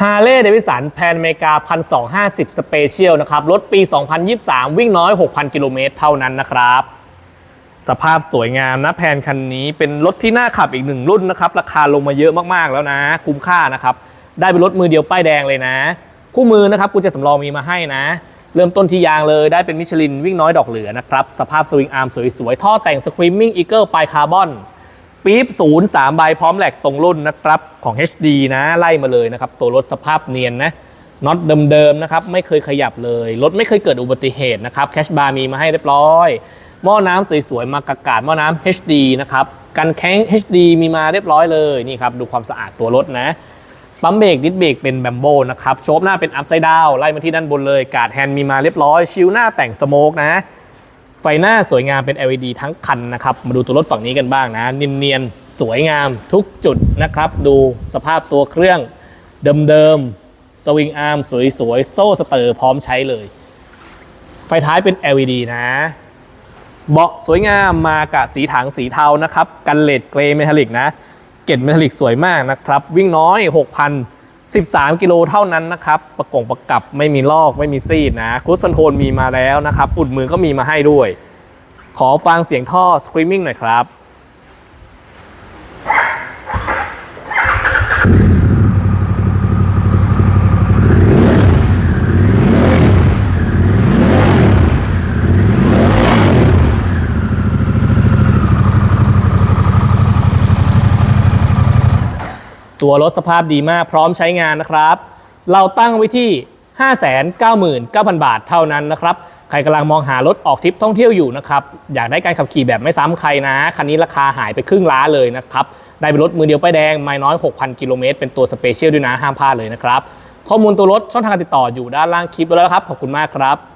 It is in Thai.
ฮาร์เลย์เดวิสันแพนอเมริกา 1250 สเปเชียลนะครับ รถปี 2023 วิ่งน้อย 6,000 กิโลเมตรเท่านั้นนะครับ สภาพสวยงามนะแพนคันนี้เป็นรถที่น่าขับอีกหนึ่งรุ่นนะครับ ราคาลงมาเยอะมากๆแล้วนะ คุ้มค่านะครับ ได้เป็นรถมือเดียวป้ายแดงเลยนะ คู่มือนะครับกุญแจสำรองมีมาให้นะ เริ่มต้นที่ยางเลยได้เป็นมิชลินวิ่งน้อยดอกเหลือนะครับสภาพสวิงอาร์มสวยๆท่อแต่งสครีมมิ่งอีเกิลปลายคาร์บอน ปี๊บศูนย์สามใบพร้อมแหลกตรงรุ่นนะครับของ HD นะไล่มาเลยนะครับ ตัวรถสภาพเนียนนะน็อตเดิมๆนะครับไม่เคยขยับเลย รถไม่เคยเกิดอุบัติเหตุนะครับแคชบาร์มีมาให้เรียบร้อย หม้อน้ำสวยๆมากากาดหม้อน้ำ HD นะครับกันแข้ง HD มีมาเรียบร้อยเลยนี่ครับดูความสะอาดตัวรถนะปั๊มเบรกดิสเบรกเป็นแบมโบนะครับโชคหน้าเป็นอัพไซด์ดาวไล่มาที่ด้านบนเลย กาดแฮนด์มีมาเรียบร้อย ชิลหน้าแต่งสโมกนะ ไฟหน้าสวยงามเป็น LED ทั้งคันนะครับ มาดูตัวรถฝั่งนี้กันบ้างนะเนียนๆสวยงามทุกจุดนะครับ ดูสภาพตัวเครื่องเดิมๆสวิงอาร์มสวยๆ โซ่สเตอร์พร้อมใช้เลย ไฟท้ายเป็น LED นะ เบาะสวยงามมากับสีถังสีเทานะครับ กันเลดเกรย์เมทัลลิกนะ เกล็ดเมทัลลิกสวยมากนะครับ วิ่งน้อย 6,000 13 กิโลเท่านั้นนะครับ ประกงประกับไม่มีลอกไม่มีซีดนะครูสคอนโทนมีมาแล้วนะครับ อุดมือก็มีมาให้ด้วย ขอฟังเสียงท่อสครีมมิ่งหน่อยครับ ตัวรถสภาพดีมากพร้อมใช้งานนะครับ เราตั้งไว้ที่ 599,000 บาทเท่านั้นนะครับ ใครกำลังมองหารถออกทริปท่องเที่ยวอยู่นะครับ อยากได้การขับขี่แบบไม่ซ้ำใครนะ คันนี้ราคาหายไปครึ่งล้านเลยนะครับ ได้เป็นรถมือเดียวป้ายแดง ไม่น้อย 6,000 กิโลเมตร เป็นตัวสเปเชียลด้วยนะ ห้ามพลาดเลยนะครับ ข้อมูลตัวรถช่องทางการติดต่ออยู่ด้านล่างคลิปแล้วครับ ขอบคุณมากครับ